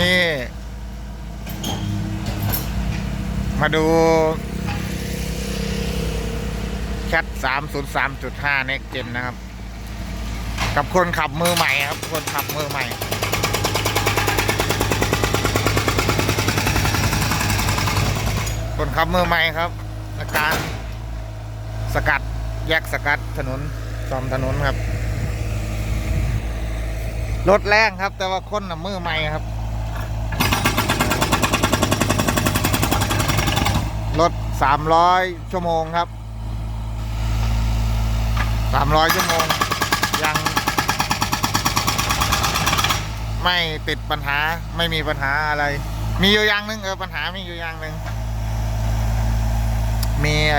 นี้ มาดูแคทสามศูนย์สามจุดห้าเน็กเจนนะครับ กับคนขับมือใหม่ครับ คนขับมือใหม่คนขับมือใหม่ครับอาการสกัดแยกสกัดถนนซ่อมถนนครับ รถแรงครับ แต่ว่าคนน่ะมือใหม่ครับ รถสามร้อยชั่วโมงครับสามร้อยชั่วโมง ยัง ไม่ติดปัญหาไม่มีปัญหาอะไร มีอยู่อย่างนึงเออปัญหามีอยู่อย่างหนึ่งมีไอ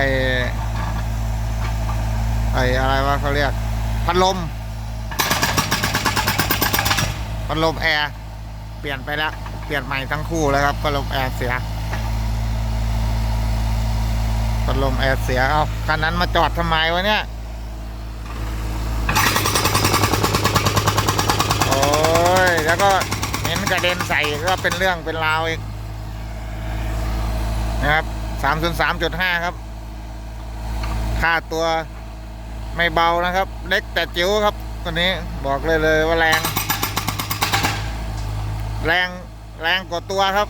ไออะไรวะเขาเรียก พัดลม พัดลมแอร์ เปลี่ยนไปแล้ว เปลี่ยนใหม่ทั้งคู่แล้วครับ พัดลมแอร์เสีย พัดลมแอร์เสีย เอาคันนั้นมาจอดทำไมวะเนี่ย โอ้ย แล้วก็เห็นกระเด็นใส่ก็เป็นเรื่องเป็นราวอีก นะครับสามส่วนสามจุดห้าครับ ค่าตัวไม่เบานะครับ เล็กแต่จิ๋วครับ ตัวนี้บอกเลยเลยว่าแรง แรงแรงกว่าตัวครับ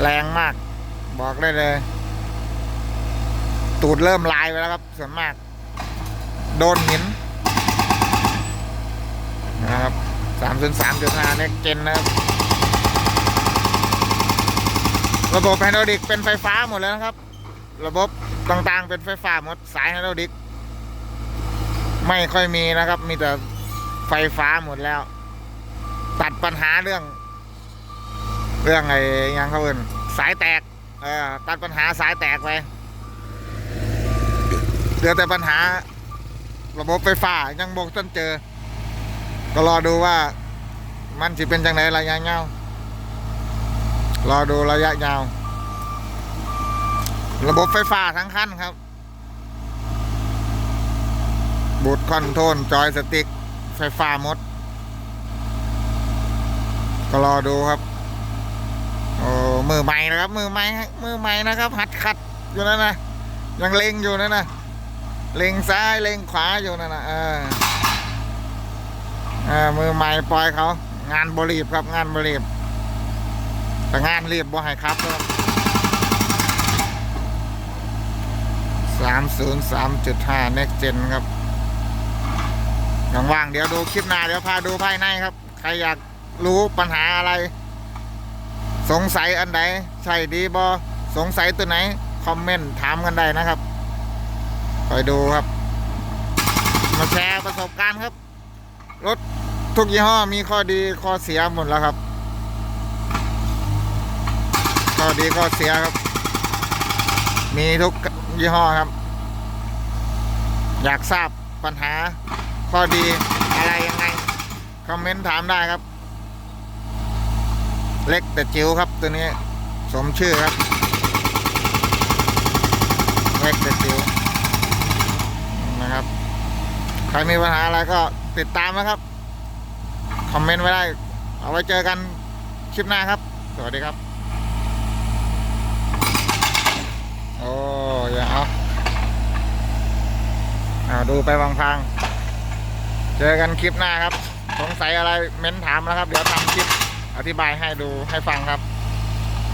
แรงมาก บอกได้เลย ตูดเริ่มลายไปแล้วครับส่วนมาก โดนหินนะครับสามส่วนสามจุดห้าเน็กเจนนะครับ ระบบไฮดรอลิกเป็นไฟฟ้าหมดแล้วนะครับ ระบบต่างๆเป็นไฟฟ้าหมดสายไฮดรอลิก ไม่ค่อยมีนะครับ มีแต่ไฟฟ้าหมดแล้ว ตัดปัญหาเรื่อง เรื่องไอ้หยังเขาเอินสายแตกเออตัดปัญหาสายแตกไปเหลือแต่ปัญหา ระบบไฟฟ้ายังบอกต้นเจอ ก็รอดูว่า มันจะเป็นจังไหนระยะยาวรอดูระยะยาว ระบบไฟฟ้าทั้งคันครับ บูทคอนโทรลจอยสติ๊กไฟฟ้าหมด ก็รอดูครับ โอ้มือใหม่นะครับ มือใหม่มือใหม่นะครับ หัดขัดอยู่นั่นนะยังเล็งอยู่นั่นนะเล็งซ้ายเล็งขวาอยู่นั่นนะเออเออมือใหม่ปล่อยเขา งานบรีบครับงานบรีบแต่งานรีบบ่ให้ครับสามศูนย์สามจุดห้า next gen ครับว่างๆเดี๋ยวดูคลิปหน้าเดี๋ยวพาดูภายในครับ ใครอยากรู้ปัญหาอะไร สงสัยอันใดใช่ดีบอสงสัยตัวไหน คอมเมนต์ถามกันได้นะครับคอยดูครับ มาแชร์ประสบการณ์ครับ รถทุกยี่ห้อมีข้อดีข้อเสียหมดแล้วครับ ข้อดีข้อเสียครับ มีทุกยี่ห้อครับ อยากทราบปัญหาข้อดีอะไรยังไง คอมเมนต์ถามได้ครับ เล็กแต่จิ๋วครับตัวนี้สมชื่อครับ เล็กแต่จิ๋วนะครับ ใครมีปัญหาอะไรก็ติดตามนะครับ คอมเมนต์ไว้ได้ เอาไว้เจอกันคลิปหน้าครับ สวัสดีครับ โอ้ยเอาเอาดูไปบางพังๆเจอกันคลิปหน้าครับ สงสัยอะไรเม้นถามนะครับ เดี๋ยวทำคลิป อธิบายให้ดูให้ฟังครับ